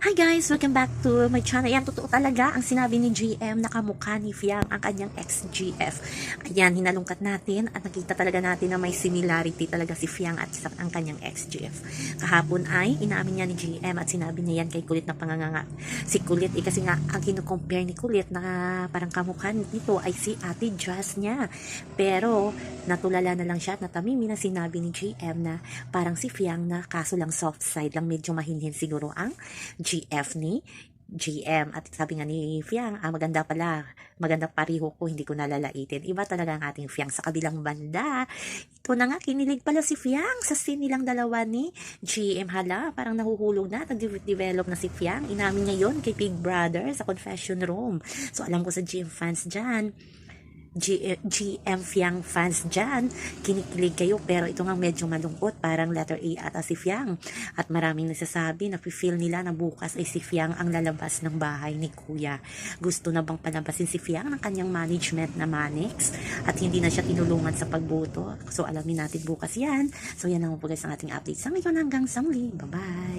Hi guys! Welcome back to my channel. Ayan, totoo talaga ang sinabi ni GM na kamukha ni Fiang ang kanyang ex-GF. Ayan, hinalungkat natin at nakita talaga natin na may similarity talaga si Fiang at ang kanyang ex-GF. Kahapon ay inamin niya ni GM at sinabi niya yan kay Kulit na panganganga. Si Kulit, eh, kasi nga ang kinukompare ni Kulit na parang kamukha nito ay si Ate Jazz niya. Pero natulala na lang siya at natamimi na sinabi ni GM na parang si Fiang na kaso lang soft side lang medyo mahinhin siguro ang GF ni GM. At sabi nga ni Fiang, ah, maganda pala. Maganda pariho ko, hindi ko nalalaitin. Iba talaga ang ating Fiang sa kabilang banda. Ito na nga, kinilig pala si Fiang sa scene nilang dalawa ni GM. Hala, parang nahuhulog na, nag-develop na si Fiang. Inamin niya yon kay Big Brother sa confession room. So alam ko sa GM fans dyan, G- GM Fiang fans dyan, kinikilig kayo pero ito nga medyo malungkot, parang letter A ata si Fiang. At maraming nagsasabi na feel nila na bukas ay si Fiang ang lalabas ng bahay ni Kuya. Gusto na bang palabasin si Fiang ng kanyang management na Manix at hindi na siya tinulungan sa pagboto. So alamin natin bukas yan. So yan naman po guys ang ating update sa ngayon hanggang sa muli. Bye-bye!